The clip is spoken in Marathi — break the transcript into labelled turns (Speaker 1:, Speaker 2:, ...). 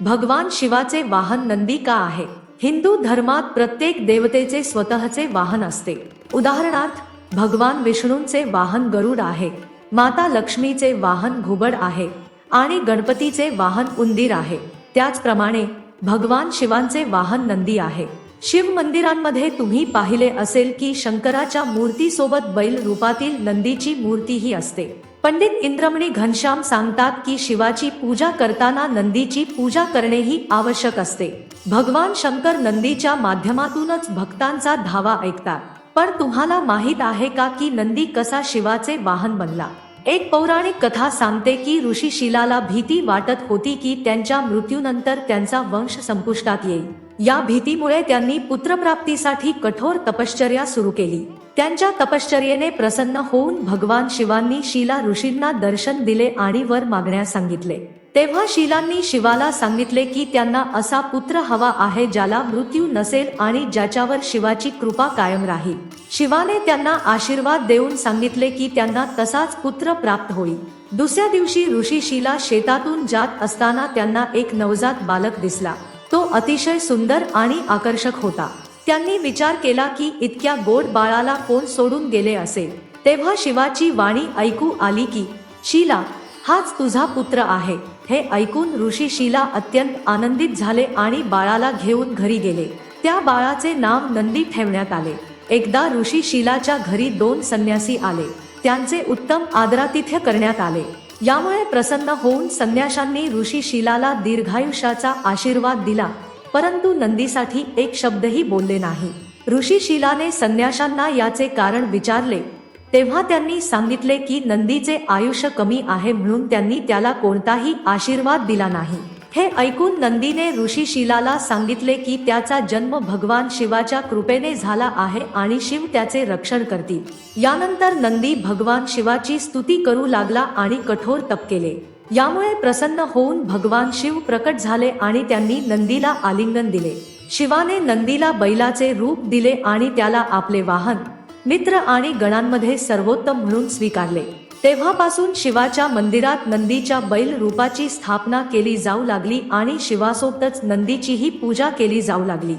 Speaker 1: भगवान शिवाचे वाहन नंदी का आहे. हिंदू धर्मात प्रत्येक देवतेचे स्वतःचे वाहन असते. उदाहरणार्थ भगवान विष्णूंचे वाहन गरुड आहे. माता लक्ष्मीचे वाहन घुबड आहे. आणि गणपतीचे वाहन उंदीर आहे. त्याचप्रमाणे भगवान शिवांचे वाहन नंदी आहे. शिव मंदिरांमध्ये तुम्ही पाहिले असेल की शंकराच्या मूर्तीसोबत बैल रूपातील नंदीची मूर्तीही असते. पंडित इंद्रमणी घनश्याम सांगतात की शिवाची पूजा करताना नंदीची पूजा करणेही आवश्यक असते. भगवान शंकर नंदीच्या माध्यमातूनच भक्तांचा धावा ऐकतात. पण तुम्हाला माहीत आहे का की नंदी कसा शिवाचे वाहन बनला? एक पौराणिक कथा सांगते की ऋषी शिलाला भीती वाटत होती की त्यांच्या मृत्यूनंतर त्यांचा वंश संपुष्टात येईल. या भीतीमुळे त्यांनी पुत्रप्राप्तीसाठी कठोर तपश्चर्या सुरू केली. त्यांच्या तपश्चर्येने प्रसन्न होऊन भगवान शिवांनी शिला ऋषींना दर्शन दिले आणि वर मागण्यास सांगितले. तेव्हा शिलांनी शिवाला सांगितले की त्यांना असा पुत्र हवा आहे ज्याला मृत्यू नसेल आणि ज्याच्यावर शिवाची कृपा कायम राहील. शिवाने त्यांना आशीर्वाद देऊन सांगितले की त्यांना तसाच पुत्र प्राप्त होईल. दुसऱ्या दिवशी ऋषी शिला शेतातून जात असताना त्यांना एक नवजात बालक दिसला. तो अतिशय सुंदर आणि आकर्षक होता. त्यांनी विचार केला की इतक्या गोड बाळाला कोण सोडून गेले असेल. तेव्हा शिवाची वाणी ऐकू आली की शीला हाच तुझा पुत्र आहे. हे ऐकून ऋषी शीला अत्यंत आनंदित झाले आणि बाळाला घेऊन घरी गेले. त्या बाळाचे नाव नंदी ठेवण्यात आले. एकदा ऋषी शिलाच्या घरी दोन संन्यासी आले. त्यांचे उत्तम आदरातिथ्य करण्यात आले. यामुळे प्रसन्न होऊन संन्याशांनी ऋषी शिलाला दीर्घायुष्याचा आशीर्वाद दिला. परंतु नंदीसाठी एक शब्दही बोलले नाही. ऋषी शिलाने संन्याशांना याचे कारण विचारले. तेव्हा त्यांनी सांगितले की नंदीचे आयुष्य कमी आहे म्हणून त्यांनी त्याला कोणताही आशीर्वाद दिला नाही. हे ऐकून नंदीने ऋषी शिलाला सांगितले की त्याचा जन्म भगवान शिवाच्या कृपेने झाला आहे आणि शिव त्याचे रक्षण करतील. यानंतर नंदी भगवान शिवाची स्तुती करू लागला आणि कठोर तप केले. यामुळे प्रसन्न होऊन भगवान शिव प्रकट झाले आणि त्यांनी नंदीला आलिंगन दिले. शिवाने नंदीला बैलाचे रूप दिले आणि त्याला आपले वाहन मित्र आणि गणांमध्ये सर्वोत्तम म्हणून स्वीकारले. तेव्हापासून शिवाच्या मंदिरात नंदीच्या बैल रूपाची स्थापना केली जाऊ लागली आणि शिवासोबतच नंदीचीही पूजा केली जाऊ लागली.